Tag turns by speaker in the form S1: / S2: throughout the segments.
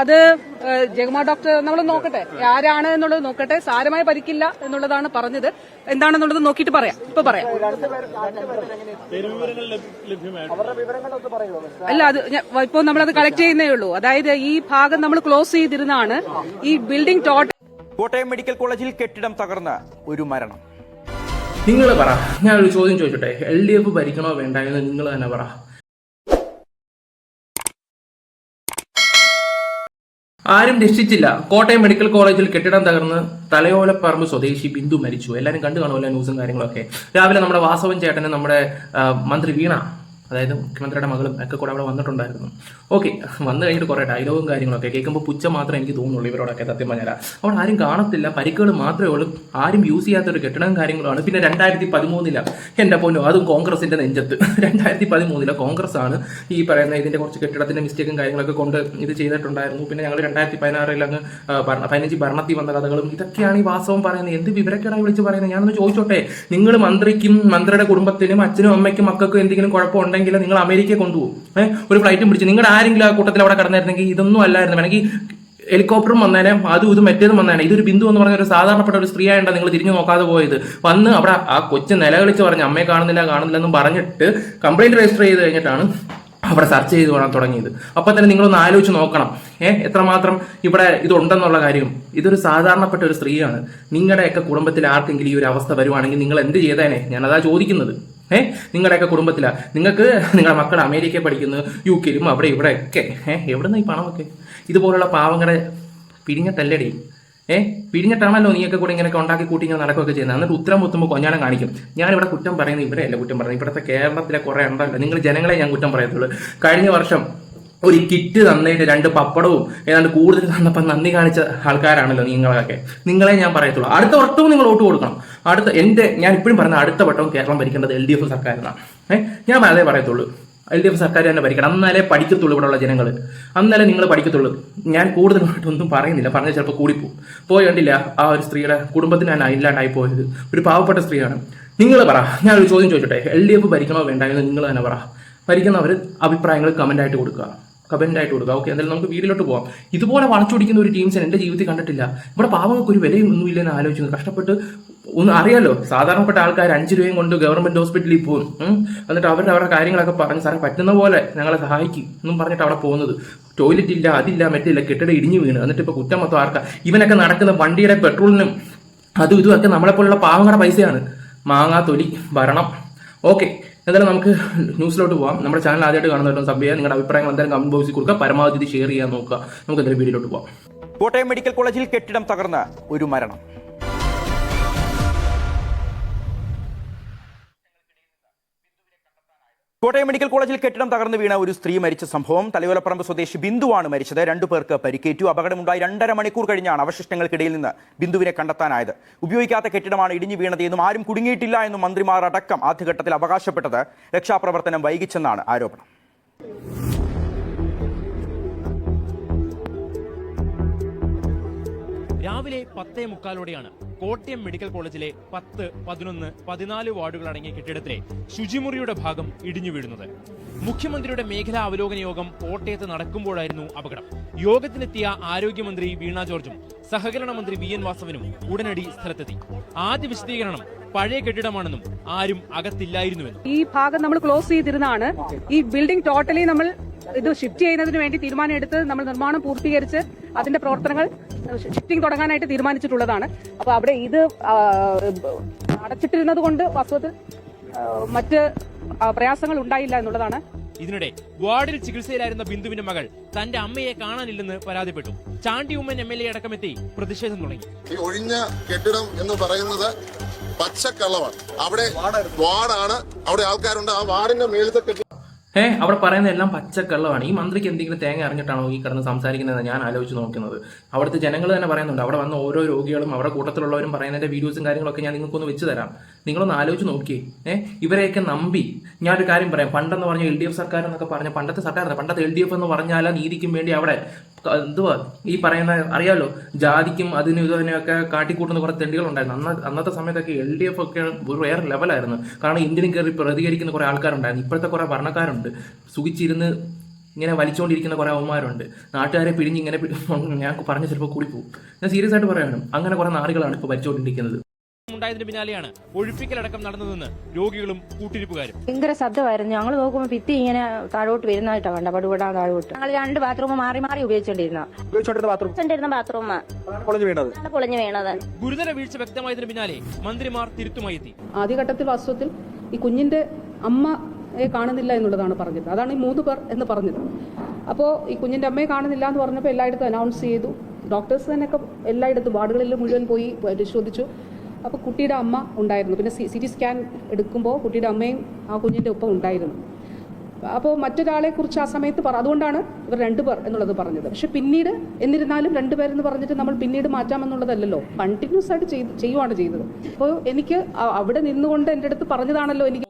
S1: അത് ജഗമാ ഡോക്ടർ നമ്മൾ നോക്കട്ടെ. ആരാണ് എന്നുള്ളത് നോക്കട്ടെ. സാരമായി പരിക്കില്ല എന്നുള്ളതാണ് പറഞ്ഞത്. എന്താണെന്നുള്ളത് നോക്കിയിട്ട് പറയാം. ഇപ്പൊ പറയാം. അല്ല അത് ഇപ്പോ ഇപ്പൊ നമ്മളത് കളക്ട് ചെയ്യുന്നേ ഉള്ളൂ. അതായത് ഈ ഭാഗം നമ്മൾ ക്ലോസ് ചെയ്തിരുന്നാണ് ഈ ബിൽഡിംഗ് ടോട്ടൽ
S2: കോട്ടയം മെഡിക്കൽ കോളേജിൽ കെട്ടിടം തകർന്ന് ഒരു മരണം.
S3: നിങ്ങൾ പറ. ഞാനൊരു ചോദ്യം ചോദിച്ചോട്ടെ. എൽ ഡി എഫ് ഭരിക്കണോ വേണ്ട എന്ന് നിങ്ങൾ തന്നെ പറ. ആരും രക്ഷിച്ചില്ല. കോട്ടയം മെഡിക്കൽ കോളേജിൽ കെട്ടിടം തകർന്ന് തലയോലപ്പറമ്പ് സ്വദേശി ബിന്ദു മരിച്ചു. എല്ലാവരും കണ്ടു കാണുമല്ലോ ന്യൂസും കാര്യങ്ങളൊക്കെ. രാവിലെ നമ്മുടെ വാസവൻ ചേട്ടന് നമ്മുടെ മന്ത്രി വീണ അതായത് മുഖ്യമന്ത്രിയുടെ മകളും ഒക്കെ കൂടെ അവിടെ വന്നിട്ടുണ്ടായിരുന്നു. ഓക്കെ വന്നു കഴിഞ്ഞിട്ട് കുറേ ഡയലോഗും കാര്യങ്ങളൊക്കെ കേൾക്കുമ്പോൾ പുച്ഛം മാത്രമേ എനിക്ക് തോന്നുള്ളൂ ഇവരോടൊക്കെ സത്യം പറഞ്ഞാൽ അവിടെ ആരും കാണത്തില്ല പരിക്കുകൾ മാത്രമേ ഉള്ളൂ ആരും യൂസ് ചെയ്യാത്ത ഒരു കാര്യങ്ങളാണ് പിന്നെ രണ്ടായിരത്തി പതിമൂന്നില എന്റെ പൊന്നോ അതും കോൺഗ്രസിന്റെ നെഞ്ചത്ത്. രണ്ടായിരത്തി പതിമൂന്നിലെ കോൺഗ്രസ് ആണ് ഈ പറയുന്ന ഇതിന്റെ കുറച്ച് കെട്ടിടത്തിന്റെ മിസ്റ്റേക്കും കാര്യങ്ങളൊക്കെ കൊണ്ട് ഇത് ചെയ്തിട്ടുണ്ടായിരുന്നു. പിന്നെ ഞങ്ങൾ രണ്ടായിരത്തി പതിനാറിൽ അങ്ങ് പതിനഞ്ച് ഭരണത്തിൽ വന്ന കഥകളും ഇതൊക്കെയാണ് ഈ വാസ്തവം പറയുന്നത്. എന്ത് വിവരക്കേടായി വിളിച്ച് പറയുന്നത്? ഞാനൊന്ന് ചോദിച്ചോട്ടെ? നിങ്ങൾ മന്ത്രിക്കും മന്ത്രിയുടെ കുടുംബത്തിനും അച്ഛനും അമ്മയ്ക്കും മക്കൾക്കും എന്തെങ്കിലും കുഴപ്പമുണ്ടെങ്കിൽ നിങ്ങൾ അമേരിക്കയെ കൊണ്ടുപോകും. ഏഹ് ഒരു ഫ്ലൈറ്റും പിടിച്ച്. നിങ്ങളുടെ ആരെങ്കിലും ആ കൂട്ടത്തിൽ അവിടെ കടന്നായിരുന്നെങ്കിൽ ഇതൊന്നും അല്ലായിരുന്നു. വേണമെങ്കിൽ ഹെലികോപ്റ്ററും വന്നേനെ അതും ഇതും മറ്റേതും വന്നേനെ. ഇതൊരു ബിന്ദു എന്ന് പറഞ്ഞ ഒരു സാധാരണപ്പെട്ട ഒരു സ്ത്രീ നിങ്ങൾ തിരിഞ്ഞു നോക്കാതെ പോയത്. വന്ന് അവിടെ ആ കൊച്ചു നിലകളിച്ച് പറഞ്ഞ് അമ്മയെ കാണുന്നില്ല കാണുന്നില്ല എന്നും പറഞ്ഞിട്ട് കംപ്ലൈന്റ് രജിസ്റ്റർ ചെയ്ത് കഴിഞ്ഞിട്ടാണ് അവിടെ സെർച്ച് ചെയ്ത് വേണം തുടങ്ങിയത്. അപ്പൊ തന്നെ നിങ്ങളൊന്ന് ആലോചിച്ച് നോക്കണം. ഏഹ് എത്രമാത്രം ഇവിടെ ഇതുണ്ടെന്നുള്ള കാര്യം. ഇതൊരു സാധാരണപ്പെട്ട ഒരു സ്ത്രീയാണ്. നിങ്ങളുടെയൊക്കെ കുടുംബത്തിൽ ആർക്കെങ്കിലും ഈ ഒരു അവസ്ഥ വരുവാണെങ്കിൽ നിങ്ങൾ എന്ത് ചെയ്തേനെ? ഞാനതാ ചോദിക്കുന്നത്. ഏഹ് നിങ്ങളുടെയൊക്കെ കുടുംബത്തിലാ. നിങ്ങൾക്ക് നിങ്ങളുടെ മക്കൾ അമേരിക്കയിൽ പഠിക്കുന്നു യു കെയിലും അവിടെ ഇവിടെ ഒക്കെ ഏഹ് എവിടെ നിന്ന് ഈ പണമൊക്കെ? ഇതുപോലുള്ള പാവങ്ങളെ പിരിഞ്ഞിട്ടല്ലടി ഏഹ് പിരിഞ്ഞിട്ടാണല്ലോ നീയൊക്കെ കൂടെ ഇങ്ങനെയൊക്കെ ഉണ്ടാക്കി കൂട്ടി ഇങ്ങനെ നടക്കുകയൊക്കെ ചെയ്യുന്നത്. എന്നിട്ട് ഉത്തരം മുത്തുമ്പോൾ കൊഞ്ഞാനം കാണിക്കും. ഞാനിവിടെ കുറ്റം പറയുന്നത് ഇവിടെയല്ല കുറ്റം പറയുന്നത്. ഇവിടുത്തെ കേരളത്തിലെ കുറേ ഉണ്ടല്ലോ. നിങ്ങൾ ജനങ്ങളെ ഞാൻ കുറ്റം പറയത്തുള്ളൂ. കഴിഞ്ഞ വർഷം ഒരു കിറ്റ് തന്നതിന് രണ്ട് പപ്പടവും ഏതാണ്ട് കൂടുതൽ തന്നപ്പോൾ നന്ദി കാണിച്ച ആൾക്കാരാണല്ലോ നിങ്ങളൊക്കെ. നിങ്ങളെ ഞാൻ പറയത്തുള്ളൂ. അടുത്ത വർഷവും നിങ്ങൾ വോട്ട് കൊടുക്കണം. അടുത്ത എന്റെ ഞാൻ ഇപ്പോഴും പറഞ്ഞ അടുത്ത വട്ടവും കേരളം ഭരിക്കേണ്ടത് എൽ ഡി എഫ് സർക്കാരിനാണ്. ഏഹ് ഞാൻ അതേ പറയത്തുള്ളൂ. എൽ ഡി എഫ് സർക്കാർ തന്നെ ഭരിക്കണം. അന്നാലേ പഠിക്കത്തുള്ളൂ ഇവിടെയുള്ള ജനങ്ങൾ അന്നാലേ നിങ്ങൾ പഠിക്കത്തുള്ളൂ. ഞാൻ കൂടുതലായിട്ടൊന്നും പറയുന്നില്ല. പറഞ്ഞ ചിലപ്പോൾ കൂടിപ്പോവും. പോയി കണ്ടില്ല ആ ഒരു സ്ത്രീയുടെ കുടുംബത്തിനാണ് ഇല്ലാണ്ടായി പോയത്. ഒരു പാവപ്പെട്ട സ്ത്രീയാണ്. നിങ്ങൾ പറ. ഞാൻ ഒരു ചോദ്യം ചോദിച്ചോട്ടെ. എൽ ഡി എഫ് ഭരിക്കണോ വേണ്ട എന്ന് നിങ്ങൾ തന്നെ പറ. ഭരിക്കുന്നവർ അഭിപ്രായങ്ങൾ കമന്റ് ആയിട്ട് കൊടുക്കുക. കമന്റ് ആയിട്ട് കൊടുക്കുക. ഓക്കെ എന്തായാലും നമുക്ക് വീട്ടിലോട്ട് പോകാം ഇതുപോലെ വളച്ചൊടിക്കുന്ന ഒരു ടീംസ് എന്റെ ജീവിതത്തിൽ കണ്ടിട്ടില്ല. ഇവിടെ പാവങ്ങൾക്ക് ഒരു വിലയും ഒന്നും ഇല്ലെന്ന് ആലോചിക്കുന്നു കഷ്ടപ്പെട്ട് ഒന്ന് അറിയാലോ സാധാരണപ്പെട്ട ആൾക്കാർ അഞ്ച് രൂപയും കൊണ്ട് ഗവൺമെന്റ് ഹോസ്പിറ്റലിൽ പോകും. എന്നിട്ട് അവരുടെ അവരുടെ കാര്യങ്ങളൊക്കെ പറഞ്ഞ് സാറേ പറ്റുന്ന പോലെ ഞങ്ങളെ സഹായിക്കും എന്നും പറഞ്ഞിട്ട് അവിടെ പോകുന്നത്. ടോയ്ലറ്റ് ഇല്ല അതില്ല മറ്റില്ല കെട്ടിടം ഇടിഞ്ഞു വീണ്. എന്നിട്ട് ഇപ്പോൾ കുറ്റം മൊത്തം ആർക്കാ? ഇവനൊക്കെ നടക്കുന്ന വണ്ടിയുടെ പെട്രോളിനും അതും ഇതും ഒക്കെ നമ്മളെപ്പോലുള്ള പാവങ്ങളുടെ പൈസയാണ്. മാങ്ങാ തൊലി ഭരണം ഓക്കെ എന്തായാലും നമുക്ക് ന്യൂസിലോട്ട് പോവാം. നമ്മുടെ ചാനൽ ആദ്യമായിട്ട് കാണുന്നവരും സബ് ചെയ്യുക നിങ്ങളുടെ അഭിപ്രായങ്ങൾ എന്തായാലും കമന്റ് ബോക്സിൽ കൊടുക്കുക പരമാവധി ഷെയർ ചെയ്യാൻ നോക്കുക. നമുക്ക് എന്തായാലും വീഡിയോയിലോട്ട് പോവാം.
S2: കോട്ടയം മെഡിക്കൽ കോളേജിൽ കെട്ടിടം തകർന്ന് ഒരു മരണം. കോട്ടയം മെഡിക്കൽ കോളേജിൽ കെട്ടിടം തകർന്നു വീണ ഒരു സ്ത്രീ മരിച്ച സംഭവം തലയോലപ്പറമ്പ് സ്വദേശി ബിന്ദുവാണ് മരിച്ചത്. രണ്ടു പേർക്ക് പരിക്കേറ്റു. അപകടമുണ്ടായി രണ്ടര മണിക്കൂർ കഴിഞ്ഞാണ് അവശിഷ്ടങ്ങൾക്കിടയിൽ നിന്ന് ബിന്ദുവിനെ കണ്ടെത്താനായത്. ഉപയോഗിക്കാത്ത കെട്ടിടമാണ് ഇടിഞ്ഞു വീണതെന്നും ആരും കുടുങ്ങിയിട്ടില്ല എന്നും മന്ത്രിമാർ അടക്കം ആദ്യഘട്ടത്തിൽ അവകാശപ്പെട്ടത് രക്ഷാപ്രവർത്തനം വൈകിച്ചെന്നാണ് ആരോപണം.
S4: രാവിലെ പത്തേ മുക്കാലോടെയാണ് കോട്ടയം മെഡിക്കൽ കോളേജിലെ പത്ത് പതിനൊന്ന് പതിനാല് വാർഡുകൾ അടങ്ങിയ കെട്ടിടത്തിലെ ശുചിമുറിയുടെ ഭാഗം ഇടിഞ്ഞു വീഴുന്നത്. മുഖ്യമന്ത്രിയുടെ മേഖലാ അവലോകന യോഗം കോട്ടയത്ത് നടക്കുമ്പോഴായിരുന്നു അപകടം. യോഗത്തിനെത്തിയ ആരോഗ്യമന്ത്രി വീണ ജോർജും സഹകരണ മന്ത്രി വി എൻ വാസവനും ഉടനടി സ്ഥലത്തെത്തി. ആദ്യ വിശദീകരണം പഴയ കെട്ടിടമാണെന്നും ആരും അകത്തില്ലായിരുന്നുവെന്നും.
S1: ഈ ഭാഗം നമ്മൾ ക്ലോസ് ചെയ്തിരുന്നാണ് ഈ ബിൽഡിംഗ് ടോട്ടലി നമ്മൾ ഇത് ഷിഫ്റ്റ് ചെയ്യുന്നതിന് വേണ്ടി തീരുമാനം എടുത്ത് നമ്മൾ നിർമ്മാണം പൂർത്തീകരിച്ച് അതിന്റെ പ്രവർത്തനങ്ങൾ ഷിഫ്റ്റിംഗ് തുടങ്ങാനായിട്ട് തീരുമാനിച്ചിട്ടുള്ളതാണ്. അപ്പൊ അവിടെ ഇത് അടച്ചിട്ടിരുന്നത് കൊണ്ട് വാസ്തവത്തിൽ മറ്റ് പ്രയാസങ്ങൾ ഉണ്ടായില്ല എന്നുള്ളതാണ്.
S4: ഇതിനിടെ വാർഡിൽ ചികിത്സയിലായിരുന്ന ബിന്ദുവിന്റെ മകൾ തന്റെ അമ്മയെ കാണാനില്ലെന്ന് പരാതിപ്പെട്ടു. Chandy Oommen M L A അടക്കമെത്തി പ്രതിഷേധം തുടങ്ങി.
S5: ഈ ഒഴിഞ്ഞ കെട്ടിടം എന്ന് പറയുന്നത് പച്ചക്കള്ളമാണ്. അവിടെ വാർഡാണ് അവിടെ ആൾക്കാരുണ്ട്. ആ വാർഡിന്റെ മേലത്തെ കെട്ടിടം
S3: ഏഹ് അവിടെ പറയുന്ന എല്ലാം പച്ചക്കള്ളമാണ്. ഈ മന്ത്രിക്ക് എന്തെങ്കിലും തേങ്ങ അറിഞ്ഞിട്ടാണോ ഈ കിടന്ന് സംസാരിക്കുന്നത് ഞാൻ ആലോചിച്ച് നോക്കുന്നത്. അവിടുത്തെ ജനങ്ങൾ തന്നെ പറയുന്നുണ്ട്. അവിടെ വന്ന ഓരോ രോഗികളും അവരുടെ കൂട്ടത്തിലുള്ളവരും പറയുന്നതിന്റെ വീഡിയോസും കാര്യങ്ങളൊക്കെ ഞാൻ നിങ്ങൾക്കൊന്ന് വെച്ച് തരാം. നിങ്ങളൊന്ന് ആലോചിച്ച് നോക്കി ഏഹ് ഇവരെയൊക്കെ നമ്പി. ഞാനൊരു കാര്യം പറയാം. പണ്ടെന്ന് പറഞ്ഞ എൽ ഡി എഫ് സർക്കാർ എന്നൊക്കെ പറഞ്ഞ പണ്ടത്തെ സർക്കാർ പണ്ടത്തെ എൽ ഡി എഫ് എന്ന് പറഞ്ഞാൽ നീതിക്കും വേണ്ടി അവിടെ എന്തുവാ? ഈ പറയുന്ന അറിയാലോ ജാതിക്കും അതിനും ഇതിനൊക്കെ കാട്ടിക്കൂട്ടുന്ന കുറെ തെണ്ടികൾ ഉണ്ടായിരുന്നു. അന്ന അന്നത്തെ സമയത്തൊക്കെ എൽ ഡി എഫ് ഒക്കെ ഒരു വേറെ ലെവലായിരുന്നു കാരണം ഇന്ത്യനും കയറി പ്രതികരിക്കുന്ന കുറെ ആൾക്കാരുണ്ടായിരുന്നു. ഇപ്പോഴത്തെ കുറെ ഭരണക്കാരുണ്ട്. സുഖിച്ചിരുന്ന് ഇങ്ങനെ വലിച്ചുകൊണ്ടിരിക്കുന്ന കുറേ അവന്മാരുണ്ട്. നാട്ടുകാരെ പിരിഞ്ഞ് ഇങ്ങനെ ഞാൻ പറഞ്ഞ് ചിലപ്പോൾ കൂടിപ്പോകും പോകും ഞാൻ സീരിയസ് ആയിട്ട് പറയാണ് അങ്ങനെ കുറേ നാടുകളാണ് ഇപ്പോൾ ഭരിച്ചുകൊണ്ടിരിക്കുന്നത്
S4: ഉണ്ടായതിന് പിന്നാലെയാണ് ഒഴിപ്പിക്കലടക്കം നടന്നതെന്ന് രോഗികളും കൂട്ടിരിപ്പുകാരും.
S6: ഭയങ്കര ശബ്ദമായിരുന്നു ഞങ്ങൾ നോക്കുമ്പോൾ ഭിത്തി ഇങ്ങനെ താഴോട്ട് വരുന്നതായിട്ടാണ് കണ്ട പടുപടാ താഴോട്ട്. ഞങ്ങൾ രണ്ട് ബാത്റൂം മാറി മാറി ഉപയോഗിച്ചോണ്ടിരുന്ന
S2: ബാത്റൂം പൊളിഞ്ഞു വീണത്.
S6: പൊളിഞ്ഞു വീണത്.
S4: ഗുരുതര വീഴ്ച വ്യക്തമായതിന് പിന്നാലെ മന്ത്രിമാർ തിരുത്തുമായി എത്തി.
S1: ആദ്യഘട്ടത്തിൽ വാസ്തവത്തിൽ ഈ കുഞ്ഞിന്റെ അമ്മ കാണുന്നില്ല എന്നുള്ളതാണ് പറഞ്ഞത്. അതാണ് ഈ മൂന്ന് പേർ എന്ന് പറഞ്ഞത്. അപ്പോൾ ഈ കുഞ്ഞിന്റെ അമ്മയെ കാണുന്നില്ല എന്ന് പറഞ്ഞപ്പോൾ എല്ലായിടത്തും അനൗൺസ് ചെയ്തു. ഡോക്ടേഴ്സ് തന്നെയൊക്കെ എല്ലായിടത്തും വാർഡുകളിൽ മുഴുവൻ പോയി പരിശോധിച്ചു. അപ്പോൾ കുട്ടിയുടെ അമ്മ ഉണ്ടായിരുന്നു. പിന്നെ സി ടി സ്കാൻ എടുക്കുമ്പോൾ കുട്ടിയുടെ അമ്മയും ആ കുഞ്ഞിന്റെ ഒപ്പം ഉണ്ടായിരുന്നു. അപ്പോൾ മറ്റൊരാളെ കുറിച്ച് ആ സമയത്ത് പറ അതുകൊണ്ടാണ് ഇവർ രണ്ടുപേർ എന്നുള്ളത് പറഞ്ഞത്. പക്ഷെ പിന്നീട് എന്നിരുന്നാലും രണ്ടുപേരെന്ന് പറഞ്ഞിട്ട് നമ്മൾ പിന്നീട് മാറ്റാമെന്നുള്ളതല്ലല്ലോ. കണ്ടിന്യൂസ് ആയിട്ട് ചെയ്ത് ചെയ്യുവാണ് ചെയ്തത്. അപ്പോൾ എനിക്ക് അവിടെ നിന്നുകൊണ്ട് എന്റെ അടുത്ത് പറഞ്ഞതാണല്ലോ എനിക്ക്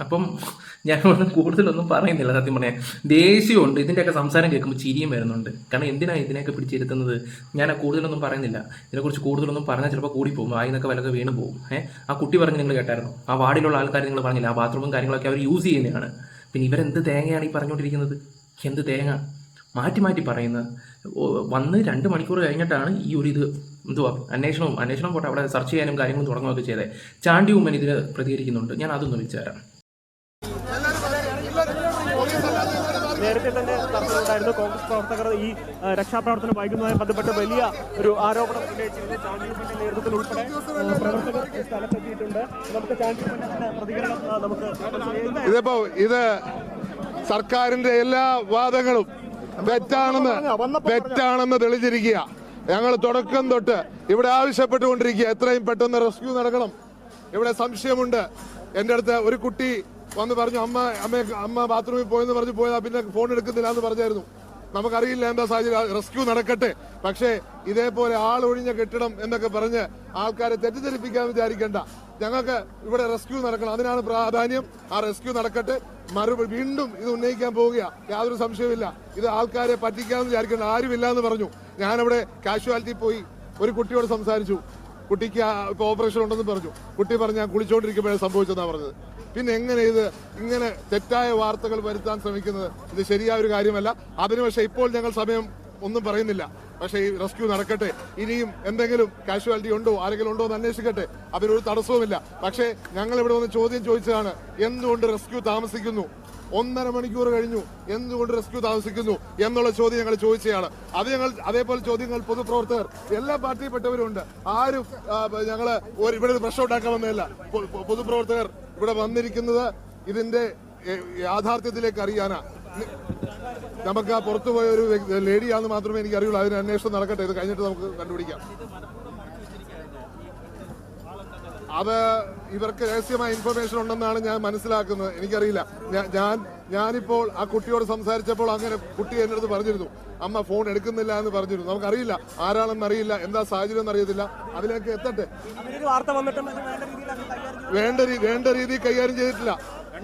S3: അപ്പം ഞാൻ ഒന്നും കൂടുതലൊന്നും പറയുന്നില്ല സത്യം പറഞ്ഞാൽ ദേഷ്യമുണ്ട്. ഇതിന്റെയൊക്കെ സംസാരം കേൾക്കുമ്പോൾ ചിരിയും വരുന്നുണ്ട്. കാരണം എന്തിനാണ് ഇതിനെയൊക്കെ പിടിച്ചിരുത്തുന്നത്? ഞാൻ കൂടുതലൊന്നും പറയുന്നില്ല. ഇതിനെക്കുറിച്ച് കൂടുതലൊന്നും പറഞ്ഞാൽ ചിലപ്പോൾ കൂടി പോകും ആയിന്നൊക്കെ വിലക്ക് വീണ് പോകും. ഏഹ് ആ കുട്ടി പറഞ്ഞ് നിങ്ങൾ കേട്ടായിരുന്നു? ആ വാർഡിലുള്ള ആൾക്കാർ നിങ്ങൾ പറഞ്ഞില്ല? ആ ബാത്റൂമും കാര്യങ്ങളൊക്കെ അവർ യൂസ് ചെയ്യുന്നതാണ്. പിന്നെ ഇവരെന്ത് തേങ്ങയാണ് ഈ പറഞ്ഞുകൊണ്ടിരിക്കുന്നത്? എന്ത് തേങ്ങ? മാറ്റി മാറ്റി പറയുന്നത് വന്ന് രണ്ട് മണിക്കൂർ കഴിഞ്ഞിട്ടാണ് ഈ ഒരു ഇത് എന്തുവാ? അന്വേഷണവും അന്വേഷണം പോട്ടെ. അവിടെ സെർച്ച് ചെയ്യാനും കാര്യങ്ങളും തുടങ്ങുകയൊക്കെ ചെയ്തേ. ചാണ്ടി ഉമ്മൻ ഇതിന് പ്രതികരിക്കുന്നുണ്ട്. ഞാൻ അതൊന്ന് വിളിച്ചുതരാം
S7: നേരത്തെ തന്നെ തർക്കമുണ്ടായിരുന്നു കോൺഗ്രസ് പ്രവർത്തകർ ഈ രക്ഷാപ്രവർത്തനം വൈകുന്നതുമായി ബന്ധപ്പെട്ട് വലിയ ഒരു ആരോപണം ഉന്നയിച്ചിരുന്നു. ചാണ്ടിയുപ്പിന്റെ നേതൃത്വത്തിൽ ഉൾപ്പെടെ പ്രവർത്തകർ സ്ഥലത്തെത്തിയിട്ടുണ്ട്. നമുക്ക് ചാണ്ടിയുപ്പിന്റെ പ്രതികരണം നമുക്ക്
S5: ഇതിപ്പോ ഇത് സർക്കാരിന്റെ എല്ലാ വാദങ്ങളും തെറ്റാണെന്ന് തെറ്റാണെന്ന് തെളിഞ്ഞിരിക്കുക. ഞങ്ങൾ തുടക്കം തൊട്ട് ഇവിടെ ആവശ്യപ്പെട്ടുകൊണ്ടിരിക്കുക. എത്രയും പെട്ടെന്ന് റെസ്ക്യൂ നടക്കണം. ഇവിടെ സംശയമുണ്ട്. എന്റെ അടുത്ത് ഒരു കുട്ടി വന്ന് പറഞ്ഞു അമ്മ അമ്മ അമ്മ ബാത്റൂമിൽ പോയെന്ന് പറഞ്ഞ് പോയതാ പിന്നെ ഫോൺ എടുക്കുന്നില്ല എന്ന് പറഞ്ഞായിരുന്നു. നമുക്കറിയില്ല എന്താ സാഹചര്യം റെസ്ക്യൂ നടക്കട്ടെ. പക്ഷേ ഇതേപോലെ ആൾ ഒഴിഞ്ഞ കെട്ടിടം എന്നൊക്കെ പറഞ്ഞ് ആൾക്കാരെ തെറ്റിദ്ധരിപ്പിക്കാൻ വിചാരിക്കേണ്ട. ഞങ്ങൾക്ക് ഇവിടെ റെസ്ക്യൂ നടക്കണം. അതിനാണ് പ്രാധാന്യം. ആ റെസ്ക്യൂ നടക്കട്ടെ. മറുപടി വീണ്ടും ഇത് ഉന്നയിക്കാൻ പോവുക യാതൊരു സംശയവുമില്ല. ഇത് ആൾക്കാരെ പറ്റിക്കാമെന്ന് വിചാരിക്കേണ്ട. ആരുമില്ല എന്ന് പറഞ്ഞു. ഞാനവിടെ കാഷ്വാലിറ്റി പോയി ഒരു കുട്ടിയോട് സംസാരിച്ചു. കുട്ടിക്ക് ഇപ്പോൾ ഇപ്പൊ ഓപ്പറേഷൻ ഉണ്ടെന്ന് പറഞ്ഞു. കുട്ടി പറഞ്ഞ് ഞാൻ കുളിച്ചോണ്ടിരിക്കുമ്പോഴേ സംഭവിച്ചെന്നാ പറഞ്ഞത്. പിന്നെ എങ്ങനെ ഇത് ഇങ്ങനെ തെറ്റായ വാർത്തകൾ വരുത്താൻ ശ്രമിക്കുന്നത്? ഇത് ശരിയായ ഒരു കാര്യമല്ല. അതിന് പക്ഷേ ഇപ്പോൾ ഞങ്ങൾ സമയം ഒന്നും പറയുന്നില്ല. പക്ഷേ ഈ റെസ്ക്യൂ നടക്കട്ടെ. ഇനിയും എന്തെങ്കിലും കാഷ്വാലിറ്റി ഉണ്ടോ? ആരെങ്കിലും ഉണ്ടോ എന്ന് അന്വേഷിക്കട്ടെ. അതിനൊരു തടസ്സവുമില്ല. പക്ഷേ ഞങ്ങൾ ഇവിടെ വന്ന് ചോദ്യം ചോദിച്ചതാണ് എന്തുകൊണ്ട് റെസ്ക്യൂ താമസിക്കുന്നു? ഒന്നര മണിക്കൂർ കഴിഞ്ഞു. എന്തുകൊണ്ട് റെസ്ക്യൂ താമസിക്കുന്നു? എന്നുള്ള ചോദ്യം ഞങ്ങൾ ചോദിച്ചതാണ് അത് ഞങ്ങൾ അതേപോലെ ചോദ്യങ്ങൾ പൊതുപ്രവർത്തകർ എല്ലാ പാർട്ടിയിൽപ്പെട്ടവരുണ്ട് ആരും ഞങ്ങൾ ഇവിടെ ഒരു പ്രശ്നം ഉണ്ടാക്കാൻ വന്നതല്ല. പൊതുപ്രവർത്തകർ ഇവിടെ വന്നിരിക്കുന്നത് ഇതിന്റെ യാഥാർത്ഥ്യത്തിലേക്ക് അറിയാനാ. നമുക്ക് ആ പുറത്തുപോയ ഒരു ലേഡിയാന്ന് മാത്രമേ എനിക്ക് അറിയുള്ളൂ അതിന് അന്വേഷണം നടക്കട്ടെ. ഇത് കഴിഞ്ഞിട്ട് നമുക്ക് കണ്ടുപിടിക്കാം. അത് ഇവർക്ക് രഹസ്യമായ ഇൻഫർമേഷൻ ഉണ്ടെന്നാണ് ഞാൻ മനസ്സിലാക്കുന്നത്. എനിക്കറിയില്ല. ഞാൻ ഞാനിപ്പോൾ ആ കുട്ടിയോട് സംസാരിച്ചപ്പോൾ അങ്ങനെ കുട്ടി എന്റെ അടുത്ത് പറഞ്ഞിരുന്നു. അമ്മ ഫോൺ എടുക്കുന്നില്ല എന്ന് പറഞ്ഞിരുന്നു. നമുക്കറിയില്ല. ആരാണെന്ന് അറിയില്ല. എന്താ സാഹചര്യം എന്നറിയത്തില്ല അതിലേക്ക് എത്തട്ടെ.
S7: വാർത്ത വന്നിട്ടും വേണ്ട
S5: വേണ്ട രീതിയിൽ കൈകാര്യം ചെയ്തിട്ടില്ല.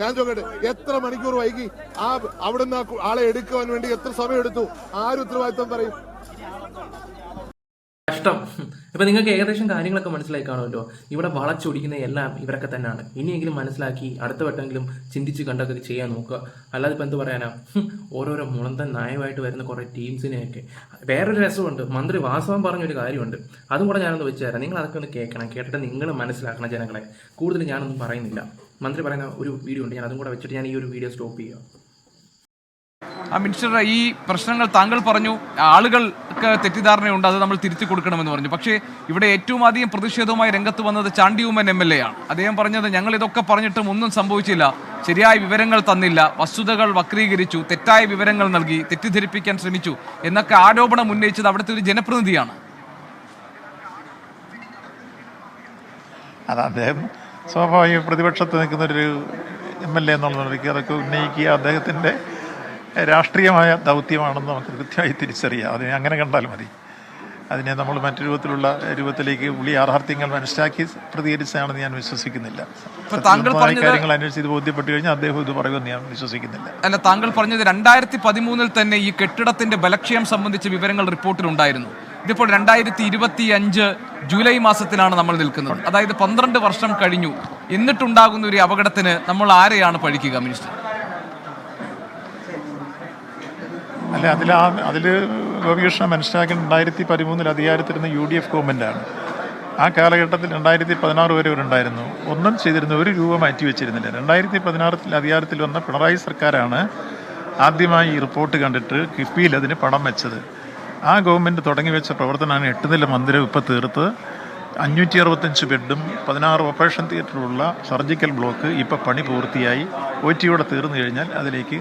S5: ഞാൻ ചോദിക്കട്ടെ എത്ര മണിക്കൂർ വൈകി? ആ അവിടുന്ന് ആളെ എടുക്കുവാൻ വേണ്ടി എത്ര സമയം എടുത്തു ആര് ഉത്തരവാദിത്വം പറയും?
S3: കഷ്ടം. ഇപ്പൊ നിങ്ങൾക്ക് ഏകദേശം കാര്യങ്ങളൊക്കെ മനസ്സിലായി കാണുമല്ലോ. ഇവിടെ വളച്ചൊടിക്കുന്ന എല്ലാം ഇവരൊക്കെ തന്നെയാണ്. ഇനിയെങ്കിലും മനസ്സിലാക്കി അടുത്ത വട്ടമെങ്കിലും ചിന്തിച്ച് കണ്ടൊക്കെ ചെയ്യാൻ നോക്കുക. അല്ലാതെ ഇപ്പൊ എന്ത് പറയാനാ? ഓരോരോ മുളന്തൻ നായമായിട്ട് വരുന്ന കുറെ ടീംസിനെയൊക്കെ. വേറൊരു രസമുണ്ട്. മന്ത്രി വാസവൻ പറഞ്ഞൊരു കാര്യമുണ്ട്. അതും കൂടെ ഞാനൊന്ന് വെച്ച് തരാം. നിങ്ങൾ അതൊക്കെ ഒന്ന് കേൾക്കണം. കേട്ടിട്ട് നിങ്ങൾ മനസ്സിലാക്കണം ജനങ്ങളെ. കൂടുതൽ ഞാനൊന്നും പറയുന്നില്ല. മന്ത്രി പറയുന്ന ഒരു വീഡിയോ ഉണ്ട്. ഞാൻ അതും കൂടെ വെച്ചിട്ട് ഞാൻ ഈ ഒരു വീഡിയോ സ്റ്റോപ്പ് ചെയ്യാം.
S8: മിനിസ്റ്റർ ഈ പ്രശ്നങ്ങൾ താങ്കൾ പറഞ്ഞു ആളുകൾക്ക് തെറ്റിദ്ധാരണയുണ്ട് അത് നമ്മൾ തിരുത്തി കൊടുക്കണമെന്ന് പറഞ്ഞു. പക്ഷേ ഇവിടെ ഏറ്റവും അധികം പ്രതിഷേധവുമായി രംഗത്ത് വന്നത് Chandy Oommen M L A ആണ്. അദ്ദേഹം പറഞ്ഞത് ഞങ്ങൾ ഇതൊക്കെ പറഞ്ഞിട്ടും ഒന്നും സംഭവിച്ചില്ല. ശരിയായ വിവരങ്ങൾ തന്നില്ല. വസ്തുതകൾ വക്രീകരിച്ചു. തെറ്റായ വിവരങ്ങൾ നൽകി. തെറ്റിദ്ധരിപ്പിക്കാൻ ശ്രമിച്ചു. എന്നൊക്കെ ആരോപണം ഉന്നയിച്ചത് അവിടുത്തെ ഒരു ജനപ്രതിനിധിയാണ്.
S9: അദ്ദേഹം സ്വാഭാവിക പ്രതിപക്ഷത്ത് നിൽക്കുന്ന ഒരു എം എൽ എ എന്നുള്ള നിലയ്ക്ക് അതൊക്കെ ഉന്നയിക്കുക അദ്ദേഹത്തിന്റെ രാഷ്ട്രീയമായ ദൗത്യമാണെന്ന് നമുക്ക് കൃത്യമായി തിരിച്ചറിയാം. അതിനെ അങ്ങനെ കണ്ടാൽ മതി. അതിനെ നമ്മൾ മറ്റു രൂപത്തിലുള്ള രൂപത്തിലേക്ക് ഉള്ളി യാഥാർത്ഥ്യങ്ങൾ മനസ്സിലാക്കി പ്രതികരിച്ചാണെന്ന് ഞാൻ വിശ്വസിക്കുന്നില്ല. കാര്യങ്ങൾ അന്വേഷിച്ച് ഇത് ബോധ്യപ്പെട്ടു കഴിഞ്ഞാൽ അദ്ദേഹം ഇത് പറയുമെന്ന് ഞാൻ വിശ്വസിക്കുന്നില്ല.
S8: അല്ല താങ്കൾ പറഞ്ഞത് രണ്ടായിരത്തി പതിമൂന്നിൽ തന്നെ ഈ കെട്ടിടത്തിന്റെ ബലക്ഷയം സംബന്ധിച്ച വിവരങ്ങൾ റിപ്പോർട്ടിലുണ്ടായിരുന്നു ഇതിപ്പോൾ രണ്ടായിരത്തി ഇരുപത്തി അഞ്ച് ജൂലൈ മാസത്തിലാണ് നമ്മൾ നിൽക്കുന്നത്. അതായത് പന്ത്രണ്ട് വർഷം കഴിഞ്ഞു. എന്നിട്ടുണ്ടാകുന്ന ഒരു അപകടത്തിന് നമ്മൾ ആരെയാണ് പഴിക്കുക മിനിസ്റ്റർ?
S9: അല്ല അതിൽ ആ അതിൽ ഗോപികൃഷ്ണൻ മനസ്സിലാക്കി രണ്ടായിരത്തി പതിമൂന്നിൽ അധികാരത്തിരുന്ന യു ഡി എഫ് ഗവൺമെന്റാണ് ആ കാലഘട്ടത്തിൽ രണ്ടായിരത്തി പതിനാറ് വരെ ഉണ്ടായിരുന്നു. ഒന്നും ചെയ്തിരുന്ന ഒരു രൂപ മാറ്റി വെച്ചിരുന്നില്ല. രണ്ടായിരത്തി പതിനാറിൽ അധികാരത്തിൽ വന്ന പിണറായി സർക്കാരാണ് ആദ്യമായി ഈ റിപ്പോർട്ട് കണ്ടിട്ട് കിഫ്ബിയിൽ അതിന് പണം വെച്ചത്. ആ ഗവൺമെന്റ് തുടങ്ങി വെച്ച പ്രവർത്തനമാണ് എട്ട് നില മന്ദിരം ഇപ്പോൾ തീർത്ത്. അഞ്ഞൂറ്റി അറുപത്തഞ്ച് ബെഡും പതിനാറ് ഓപ്പറേഷൻ തിയേറ്ററുള്ള സർജിക്കൽ ബ്ലോക്ക് ഇപ്പോൾ പണി പൂർത്തിയായി. ഒ ടിയോടെ തീർന്നു കഴിഞ്ഞാൽ അതിലേക്ക്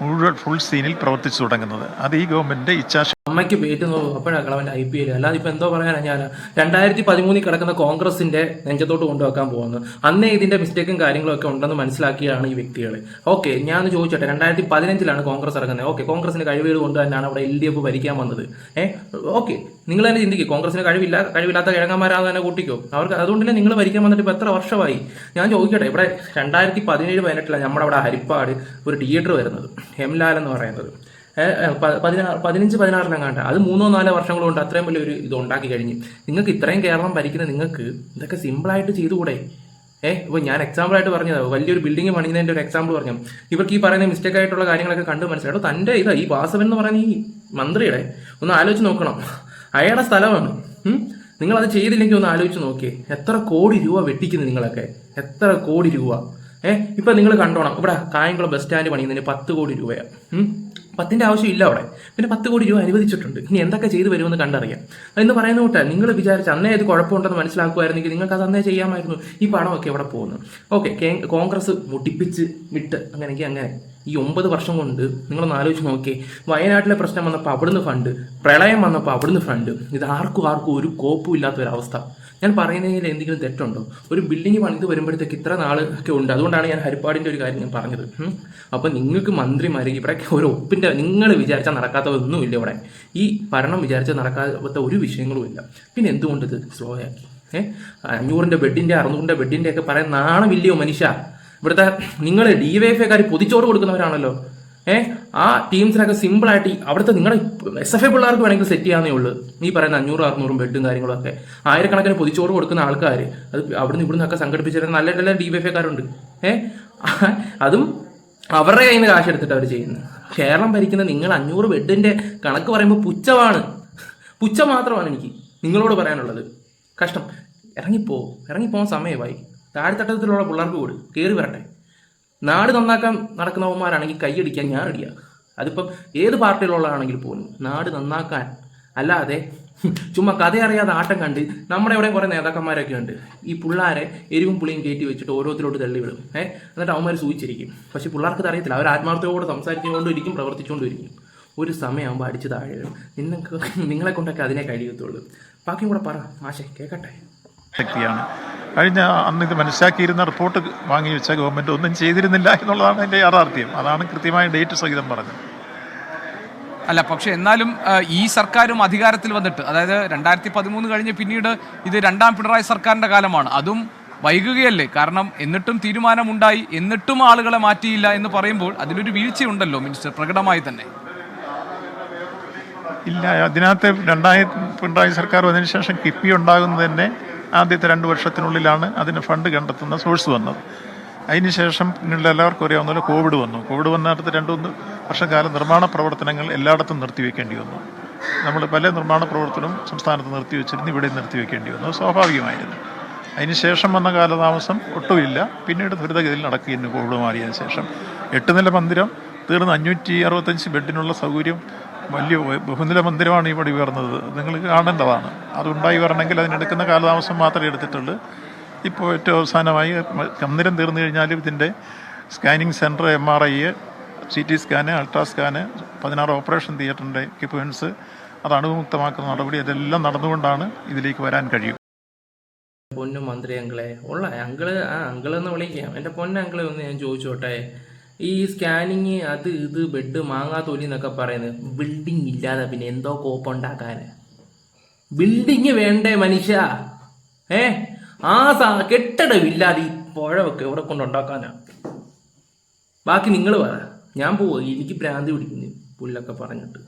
S9: മുഴുവൻ ഫുൾ സീനിൽ പ്രവർത്തിച്ചു തുടങ്ങുന്നത്. അത് ഈ ഗവൺമെന്റിന്റെ ഇച്ഛാശ
S3: അമ്മയ്ക്ക് പേറ്റ് നോക്കും അപ്പോഴാണ് കളവൻ ഐ പി എൽ. അല്ലാതെ ഇപ്പൊ എന്തോ പറയാനാ ഞാൻ. രണ്ടായിരത്തി പതിമൂന്നിൽ കിടക്കുന്ന കോൺഗ്രസിന്റെ നെഞ്ചത്തോട്ട് കൊണ്ടുവെക്കാൻ പോകുന്നത്. അന്നേ ഇതിന്റെ മിസ്റ്റേക്കും കാര്യങ്ങളും ഒക്കെ ഉണ്ടെന്ന് മനസ്സിലാക്കിയാണ് ഈ വ്യക്തികൾ. ഓക്കെ ഞാൻ ചോദിച്ചോട്ടെ. രണ്ടായിരത്തി പതിനഞ്ചിലാണ് കോൺഗ്രസ് ഇറങ്ങുന്നത്. ഓക്കെ കോൺഗ്രസിന് കഴിവുകൾ കൊണ്ട് തന്നെയാണ് അവിടെ എൽ ഡി എഫ് ഭരിക്കാൻ വന്നത്. ഏഹ് ഓക്കെ നിങ്ങൾ തന്നെ ചിന്തിക്കും. കോൺഗ്രസിന് കഴിവില്ല കഴിവില്ലാത്ത കിഴങ്ങന്മാരാന്ന് തന്നെ കൂട്ടിക്കോ. അവർക്ക് അതുകൊണ്ടല്ലേ നിങ്ങൾ ഭരിക്കാൻ വന്നിട്ട് ഇപ്പൊ എത്ര വർഷമായി? ഞാൻ ചോദിക്കട്ടെ. ഇവിടെ രണ്ടായിരത്തി പതിനേഴ് പതിനെട്ടിലാണ് നമ്മുടെ അവിടെ ഹരിപ്പാട് ഒരു തിയേറ്റർ വരുന്നത്. ഹെംലാൽ എന്ന് പറയുന്നത്. പതിനാറ് പതിനഞ്ച് പതിനാറിനെങ്ങാണ്ട് അത് മൂന്നോ നാലോ വർഷങ്ങൾ കൊണ്ട് അത്രയും വലിയൊരു ഇത് ഉണ്ടാക്കി കഴിഞ്ഞ്. നിങ്ങൾക്ക് ഇത്രയും കേരളം ഭരിക്കുന്ന നിങ്ങൾക്ക് ഇതൊക്കെ സിമ്പിളായിട്ട് ചെയ്തുകൂടെ? ഏഹ് ഇപ്പോൾ ഞാൻ എക്സാമ്പിൾ ആയിട്ട് പറഞ്ഞത്. വലിയൊരു ബിൽഡിംഗ് പണിയുന്നതിന്റെ ഒരു എക്സാമ്പിൾ പറഞ്ഞു ഇവർക്ക് ഈ പറയുന്ന മിസ്റ്റേക്ക് ആയിട്ടുള്ള കാര്യങ്ങളൊക്കെ കണ്ട് മനസ്സിലായോ. തന്റെ ഇതാ ഈ വാസവൻ എന്ന് പറയുന്ന ഈ മന്ത്രിയുടെ ഒന്ന് ആലോചിച്ച് നോക്കണം. അയാളുടെ സ്ഥലമാണ്. നിങ്ങൾ അത് ചെയ്തില്ലെങ്കിൽ ഒന്ന് ആലോചിച്ച് നോക്കിയേ. എത്ര കോടി രൂപ വെട്ടിക്കുന്നു നിങ്ങളൊക്കെ. എത്ര കോടി രൂപ. ഏഹ് ഇപ്പൊ നിങ്ങൾ കണ്ടോണം. ഇവിടെ കായംകുളം ബസ് സ്റ്റാൻഡ് പണിയുന്നതിന് പത്ത് കോടി രൂപയാണ് ഉം? പത്തിന്റെ ആവശ്യമില്ല അവിടെ. പിന്നെ പത്ത് കോടി രൂപ അനുവദിച്ചിട്ടുണ്ട്. ഇനി എന്തൊക്കെ ചെയ്തു വരുമെന്ന് കണ്ടറിയാം. എന്ന് പറയുന്ന കൂട്ടാ നിങ്ങൾ വിചാരിച്ച അന്നേ ഇത് കുഴപ്പമുണ്ടെന്ന് മനസ്സിലാക്കുമായിരുന്നെങ്കിൽ നിങ്ങൾക്ക് അത് അന്നേ ചെയ്യാമായിരുന്നു ഈ പണമൊക്കെ എവിടെ പോകുന്നു ഓക്കെ കോൺഗ്രസ് മുട്ടിപ്പിച്ച് വിട്ട് അങ്ങനെയെങ്കിൽ അങ്ങനെ. ഈ ഒമ്പത് വർഷം കൊണ്ട് നിങ്ങളൊന്ന് ആലോചിച്ച് നോക്കിയേ. വയനാട്ടിലെ പ്രശ്നം വന്നപ്പോൾ അവിടുന്ന് ഫണ്ട് പ്രളയം വന്നപ്പോൾ അവിടുന്ന് ഫണ്ട് ഇത് ആർക്കും ആർക്കും ഒരു കോപ്പും ഇല്ലാത്ത ഒരു അവസ്ഥ ഞാൻ പറയുന്നതിൽ എന്തെങ്കിലും തെറ്റുണ്ടോ? ഒരു ബിൽഡിംഗ് പണിത് വരുമ്പോഴത്തേക്ക് ഇത്ര നാൾ ഒക്കെ ഉണ്ട്. അതുകൊണ്ടാണ് ഞാൻ ഹരിപ്പാടിന്റെ ഒരു കാര്യം ഞാൻ പറഞ്ഞത്. അപ്പോൾ അപ്പൊ നിങ്ങൾക്ക് മന്ത്രിമാരെ ഇവിടെ ഒരു ഒപ്പിന്റെ നിങ്ങൾ വിചാരിച്ചാൽ നടക്കാത്തതൊന്നുമില്ല ഇവിടെ. ഈ ഭരണം വിചാരിച്ചാൽ നടക്കാത്ത ഒരു വിഷയങ്ങളും ഇല്ല. പിന്നെ എന്തുകൊണ്ട് ഇത് സ്ലോ ആക്കി. ഏഹ് അഞ്ഞൂറിന്റെ ബെഡിന്റെ അറുന്നൂറിന്റെ ബെഡിന്റെ ഒക്കെ പറയാൻ നാണമില്ലയോ മനുഷ്യ? ഇവിടുത്തെ നിങ്ങൾ ഡി വൈ എഫ് കാർ പൊതിച്ചോറ് കൊടുക്കുന്നവരാണല്ലോ. ഏഹ് ആ ടീംസിനൊക്കെ ഈ അവിടുത്തെ നിങ്ങളുടെ എസ് എഫ് ഐ പിള്ളേർക്ക് വേണമെങ്കിൽ സെറ്റ് ചെയ്യാന്നേ ഉള്ളൂ. ഈ പറയുന്ന അഞ്ഞൂറ് അറുന്നൂറും ബെഡും കാര്യങ്ങളൊക്കെ. ആയിരക്കണക്കിന് പൊതിച്ചോറ് കൊടുക്കുന്ന ആൾക്കാർ അത് അവിടുന്ന് ഇവിടുന്ന് ഒക്കെ സംഘടിപ്പിച്ചിരുന്ന നല്ല നല്ല ഡി വൈ എഫ് കാരുണ്ട്. ഏഹ് അതും അവരുടെ കയ്യിൽ നിന്ന് കാശ് എടുത്തിട്ട് അവർ ചെയ്യുന്നത്. കേരളം ഭരിക്കുന്ന നിങ്ങൾ അഞ്ഞൂറ് ബെഡിന്റെ കണക്ക് പറയുമ്പോൾ പുച്ഛമാണ്. പുച്ഛം മാത്രമാണ് എനിക്ക് നിങ്ങളോട് പറയാനുള്ളത്. കഷ്ടം. ഇറങ്ങിപ്പോ ഇറങ്ങിപ്പോകാൻ സമയമായി. താഴെത്തട്ടത്തിലുള്ള പിള്ളേർക്ക് കൂടി കയറി വരട്ടെ. നാട് നന്നാക്കാൻ നടക്കുന്നവന്മാരാണെങ്കിൽ കൈയടിക്കാൻ ഞാൻ അടിയാ അതിപ്പം ഏത് പാർട്ടിയിലുള്ളതാണെങ്കിൽ പോലും നാട് നന്നാക്കാൻ അല്ലാതെ ചുമ്മാ കഥ അറിയാതെ ആട്ടം കണ്ട് നമ്മുടെ ഇവിടെ കുറേ നേതാക്കന്മാരൊക്കെ ഉണ്ട്. ഈ പിള്ളേരെ എരിവും പുളിയും കയറ്റി വെച്ചിട്ട് ഓരോരുത്തരോട്ട് തള്ളി വിടും. ഏഹ് എന്നിട്ട് അവന്മാർ സൂചിച്ചിരിക്കും. പക്ഷെ പിള്ളേർക്ക് അറിയത്തില്ല. അവർ ആത്മാർത്ഥതയോടെ സംസാരിച്ചുകൊണ്ടിരിക്കും പ്രവർത്തിച്ചുകൊണ്ടിരിക്കും. ഒരു സമയമാകുമ്പോൾ അടിച്ച് താഴെ നിങ്ങൾക്ക് നിങ്ങളെ കൊണ്ടൊക്കെ അതിനെ കഴിയത്തുള്ളൂ ബാക്കിയും കൂടെ പറ. ആശേ കേൾക്കട്ടെ
S9: ശക്തിയാണ്. കഴിഞ്ഞ അന്ന് ഇത് മനസ്സിലാക്കിയിരുന്ന റിപ്പോർട്ട് വാങ്ങി വെച്ച ഗവൺമെന്റ് ഒന്നും ചെയ്തിരുന്നില്ല എന്നുള്ളതാണ് എന്റെ യാഥാർത്ഥ്യം. അതാണ് കൃത്യമായ ഡേറ്റ് സഹിതം പറഞ്ഞത്.
S8: അല്ല പക്ഷെ എന്നാലും ഈ സർക്കാരും അധികാരത്തിൽ വന്നിട്ട് അതായത് രണ്ടായിരത്തി പതിമൂന്ന് കഴിഞ്ഞ് പിന്നീട് ഇത് രണ്ടാം പിണറായി സർക്കാരിന്റെ കാലമാണ്. അതും വൈകുകയല്ലേ? കാരണം എന്നിട്ടും തീരുമാനമുണ്ടായി എന്നിട്ടും ആളുകളെ മാറ്റിയില്ല എന്ന് പറയുമ്പോൾ അതിലൊരു വീഴ്ചയുണ്ടല്ലോ മിനിസ്റ്റർ പ്രകടമായി തന്നെ.
S9: ഇല്ല അതിനകത്ത് രണ്ടായിരത്തി പിണറായി സർക്കാർ വന്നതിന് ശേഷം കിഫ്ബി ഉണ്ടാകുന്നത് തന്നെ ആദ്യത്തെ രണ്ട് വർഷത്തിനുള്ളിലാണ് അതിന് ഫണ്ട് കണ്ടെത്തുന്ന സോഴ്സ് വന്നത്. അതിനുശേഷം പിന്നീട് എല്ലാവർക്കും അറിയാവുന്ന പോലെ കോവിഡ് വന്നു. കോവിഡ് വന്നിടത്ത് രണ്ട് മൂന്ന് വർഷക്കാലം നിർമ്മാണ പ്രവർത്തനങ്ങൾ എല്ലായിടത്തും നിർത്തിവെക്കേണ്ടി വന്നു. നമ്മൾ പല നിർമ്മാണ പ്രവർത്തനവും സംസ്ഥാനത്ത് നിർത്തിവെച്ചിരുന്നു ഇവിടെ നിർത്തിവെക്കേണ്ടി വന്നു. സ്വാഭാവികമായിരുന്നു. അതിനുശേഷം വന്ന കാലതാമസം ഒട്ടുമില്ല. പിന്നീട് ദുരിതഗതിയിൽ നടക്കുകയായിരുന്നു കോവിഡ് മാറിയതിനു ശേഷം. എട്ട് നില മന്ദിരം തീർന്ന് അഞ്ഞൂറ്റി അറുപത്തഞ്ച് ബെഡിനുള്ള സൗകര്യം വലിയ ബഹുനില മന്ദിരമാണ് ഈ പടി ഉയർന്നത്. നിങ്ങൾ കാണേണ്ടതാണ്. അതുണ്ടായി വരണമെങ്കിൽ അതിനെടുക്കുന്ന കാലതാമസം മാത്രമേ എടുത്തിട്ടുള്ളൂ. ഇപ്പോൾ ഏറ്റവും അവസാനമായി മന്ദിരം തീർന്നു കഴിഞ്ഞാൽ ഇതിന്റെ scanning centre M R I C T scan ultra scan പതിനാറ് ഓപ്പറേഷൻ തിയേറ്ററിന്റെ എക്യുപ്മെന്റ്സ് അത് അണുവിമുക്തമാക്കുന്ന നടപടി. അതെല്ലാം നടന്നുകൊണ്ടാണ് ഇതിലേക്ക് വരാൻ കഴിയും
S3: പൊന്നു മന്ത്രി അങ്കിളെ ഉള്ള അങ്കിൾ ആ അങ്കിളെന്ന് വിളിക്കാം. എന്റെ പൊന്ന അങ്കിളെ ഒന്ന് ഞാൻ ചോദിച്ചോട്ടെ? ഈ സ്കാനിങ് അത് ഇത് ബെഡ് മാങ്ങാ തൊലി എന്നൊക്കെ പറയുന്നത് ബിൽഡിംഗ് ഇല്ലാതെ പിന്നെ എന്തോ കോപ്പുണ്ടാക്കാൻ ബിൽഡിങ് വേണ്ടേ മനുഷ്യ? ഏ? ആ സാ കെട്ടിടമില്ലാതെ ഈ പുഴമൊക്കെ എവിടെ കൊണ്ടുണ്ടാക്കാനാ ബാക്കി നിങ്ങൾ പറ. ഞാൻ പോവുക എനിക്ക് ഭ്രാന്തി പിടിക്കുന്നു പുല്ലൊക്കെ പറഞ്ഞിട്ട്.